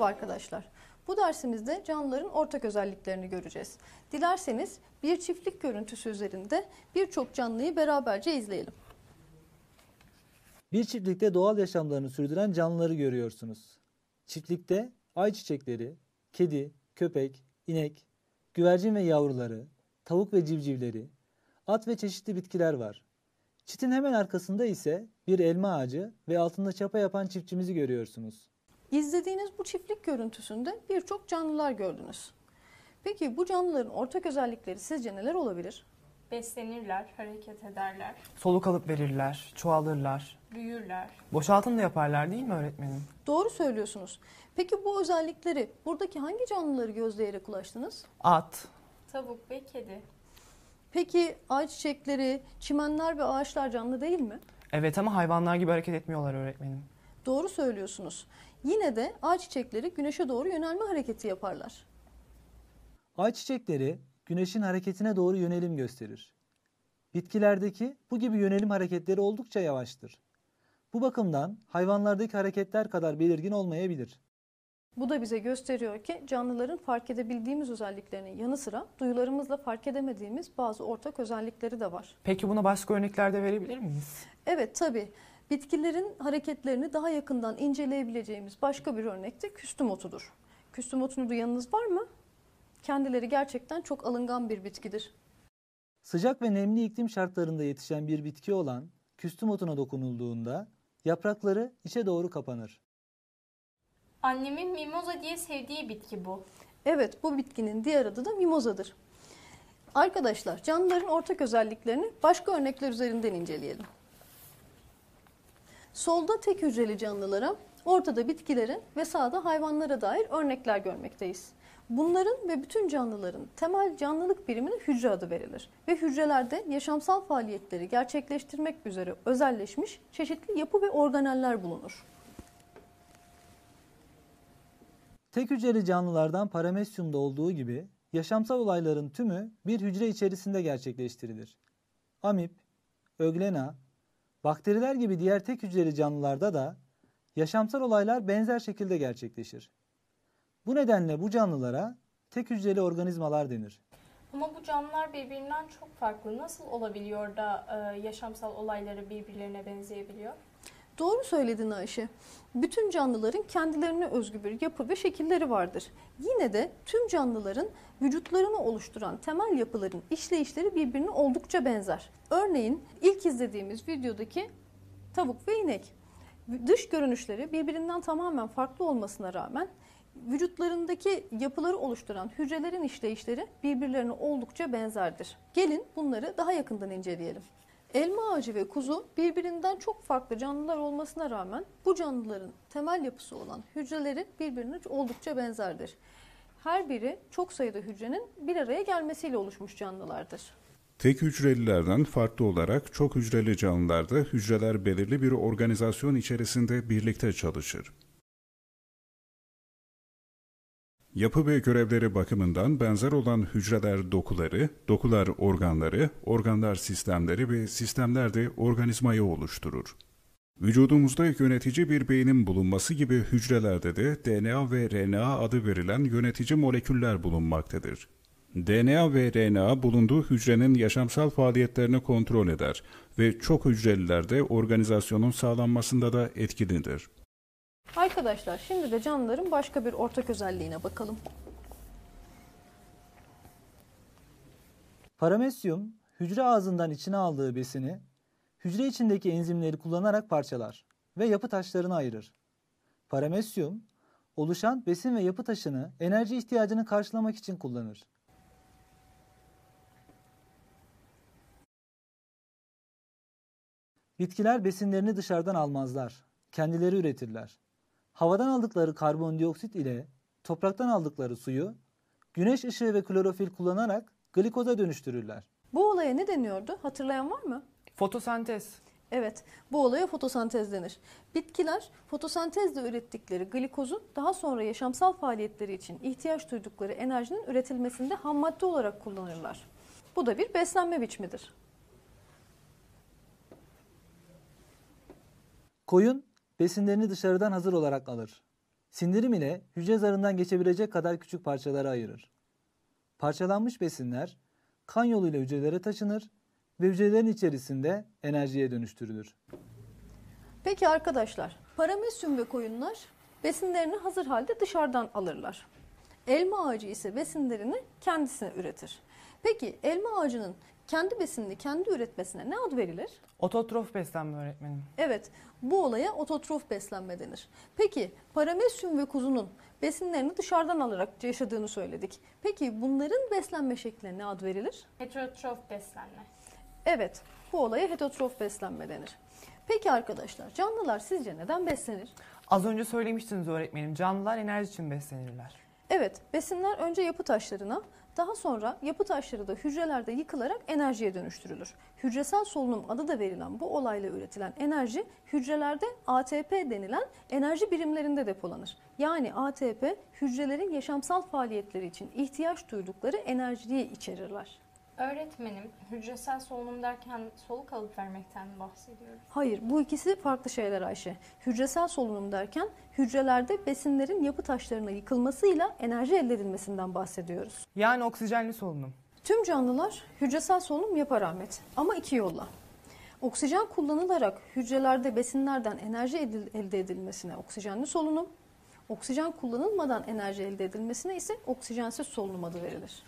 Merhaba arkadaşlar. Bu dersimizde canlıların ortak özelliklerini göreceğiz. Dilerseniz bir çiftlik görüntüsü üzerinde birçok canlıyı beraberce izleyelim. Bir çiftlikte doğal yaşamlarını sürdüren canlıları görüyorsunuz. Çiftlikte ayçiçekleri, kedi, köpek, inek, güvercin ve yavruları, tavuk ve civcivleri, at ve çeşitli bitkiler var. Çitin hemen arkasında ise bir elma ağacı ve altında çapa yapan çiftçimizi görüyorsunuz. İzlediğiniz bu çiftlik görüntüsünde birçok canlılar gördünüz. Peki bu canlıların ortak özellikleri sizce neler olabilir? Beslenirler, hareket ederler, Soluk alıp verirler, çoğalırlar. büyürler. Boşaltım da yaparlar değil mi öğretmenim? Doğru söylüyorsunuz. Peki bu özellikleri buradaki hangi canlıları gözleyerek ulaştınız? At, Tavuk ve kedi. Peki ayçiçekleri, çimenler ve ağaçlar canlı değil mi? evet ama hayvanlar gibi hareket etmiyorlar öğretmenim. Doğru söylüyorsunuz. Yine de ayçiçekleri güneşe doğru yönelme hareketi yaparlar. Ayçiçekleri güneşin hareketine doğru yönelim gösterir. Bitkilerdeki bu gibi yönelim hareketleri oldukça yavaştır. Bu bakımdan hayvanlardaki hareketler kadar belirgin olmayabilir. Bu da bize gösteriyor ki canlıların fark edebildiğimiz özelliklerinin yanı sıra duyularımızla fark edemediğimiz bazı ortak özellikleri de var. Peki buna başka örnekler de verebilir miyiz? Evet tabi bitkilerin hareketlerini daha yakından inceleyebileceğimiz başka bir örnek de küstüm otudur. Küstüm otunu duyanınız var mı? Kendileri gerçekten çok alıngan bir bitkidir. Sıcak ve nemli iklim şartlarında yetişen bir bitki olan küstüm otuna dokunulduğunda yaprakları içe doğru kapanır. Annemin mimoza diye sevdiği bitki bu. Evet bu bitkinin diğer adı da mimozadır. Arkadaşlar canlıların ortak özelliklerini başka örnekler üzerinden inceleyelim. Solda tek hücreli canlılara, ortada bitkilere ve sağda hayvanlara dair örnekler görmekteyiz. Bunların ve bütün canlıların temel canlılık birimine hücre adı verilir ve hücrelerde yaşamsal faaliyetleri gerçekleştirmek üzere özelleşmiş çeşitli yapı ve organeller bulunur. Tek hücreli canlılardan paramesyumda olduğu gibi yaşamsal olayların tümü bir hücre içerisinde gerçekleştirilir. Amip, öglena, bakteriler gibi diğer tek hücreli canlılarda da yaşamsal olaylar benzer şekilde gerçekleşir. Bu nedenle bu canlılara tek hücreli organizmalar denir. Ama bu canlılar birbirinden çok farklı. Nasıl olabiliyor da e, yaşamsal olayları birbirlerine benzeyebiliyor? Doğru söyledin Ayşe. Bütün canlıların kendilerine özgü bir yapı ve şekilleri vardır. Yine de tüm canlıların vücutlarını oluşturan temel yapıların işleyişleri birbirine oldukça benzer. Örneğin ilk izlediğimiz videodaki tavuk ve inek. Dış görünüşleri birbirinden tamamen farklı olmasına rağmen vücutlarındaki yapıları oluşturan hücrelerin işleyişleri birbirlerine oldukça benzerdir. Gelin bunları daha yakından inceleyelim. Elma ağacı ve kuzu birbirinden çok farklı canlılar olmasına rağmen bu canlıların temel yapısı olan hücreleri birbirine oldukça benzerdir. Her biri çok sayıda hücrenin bir araya gelmesiyle oluşmuş canlılardır. Tek hücrelilerden farklı olarak çok hücreli canlılarda hücreler belirli bir organizasyon içerisinde birlikte çalışır. Yapı ve görevleri bakımından benzer olan hücreler dokuları, dokular organları, organlar sistemleri ve sistemler de organizmayı oluşturur. Vücudumuzda yönetici bir beynin bulunması gibi hücrelerde de DNA ve RNA adı verilen yönetici moleküller bulunmaktadır. DNA ve RNA bulunduğu hücrenin yaşamsal faaliyetlerini kontrol eder ve çok hücrelilerde organizasyonun sağlanmasında da etkilidir. Arkadaşlar şimdi de canlıların başka bir ortak özelliğine bakalım. Paramesyum, hücre ağzından içine aldığı besini hücre içindeki enzimleri kullanarak parçalar ve yapı taşlarını ayırır. Paramesyum, oluşan besin ve yapı taşını enerji ihtiyacını karşılamak için kullanır. Bitkiler besinlerini dışarıdan almazlar, kendileri üretirler. Havadan aldıkları karbondioksit ile topraktan aldıkları suyu güneş ışığı ve klorofil kullanarak glikoza dönüştürürler. Bu olaya ne deniyordu? Hatırlayan var mı? Fotosentez. Evet, bu olaya fotosentez denir. Bitkiler fotosentezle ürettikleri glikozu daha sonra yaşamsal faaliyetleri için ihtiyaç duydukları enerjinin üretilmesinde ham madde olarak kullanırlar. Bu da bir beslenme biçimidir. Koyun besinlerini dışarıdan hazır olarak alır. Sindirim ile hücre zarından geçebilecek kadar küçük parçalara ayırır. Parçalanmış besinler kan yoluyla hücrelere taşınır ve hücrelerin içerisinde enerjiye dönüştürülür. Peki arkadaşlar, paramesyum ve koyunlar besinlerini hazır halde dışarıdan alırlar. Elma ağacı ise besinlerini kendisine üretir. Peki elma ağacının kendi besinini kendi üretmesine ne ad verilir? Ototrof beslenme öğretmenim. Evet, bu olaya ototrof beslenme denir. Peki paramesyum ve kuzunun besinlerini dışarıdan alarak yaşadığını söyledik. Peki bunların beslenme şekline ne ad verilir? Heterotrof beslenme. Evet, bu olaya heterotrof beslenme denir. Peki arkadaşlar, canlılar sizce neden beslenir? Az önce söylemiştiniz öğretmenim. Canlılar enerji için beslenirler. Evet, besinler önce yapı taşlarına, daha sonra yapı taşları da hücrelerde yıkılarak enerjiye dönüştürülür. Hücresel solunum adı da verilen bu olayla üretilen enerji hücrelerde ATP denilen enerji birimlerinde depolanır. Yani ATP hücrelerin yaşamsal faaliyetleri için ihtiyaç duydukları enerjiyi içerirler. Öğretmenim, hücresel solunum derken soluk alıp vermekten mi bahsediyoruz? Hayır, bu ikisi farklı şeyler Ayşe. Hücresel solunum derken hücrelerde besinlerin yapı taşlarına yıkılmasıyla enerji elde edilmesinden bahsediyoruz. Yani oksijenli solunum. Tüm canlılar hücresel solunum yapar Ahmet ama iki yolla. Oksijen kullanılarak hücrelerde besinlerden enerji edil- elde edilmesine oksijenli solunum, oksijen kullanılmadan enerji elde edilmesine ise oksijensiz solunum adı verilir.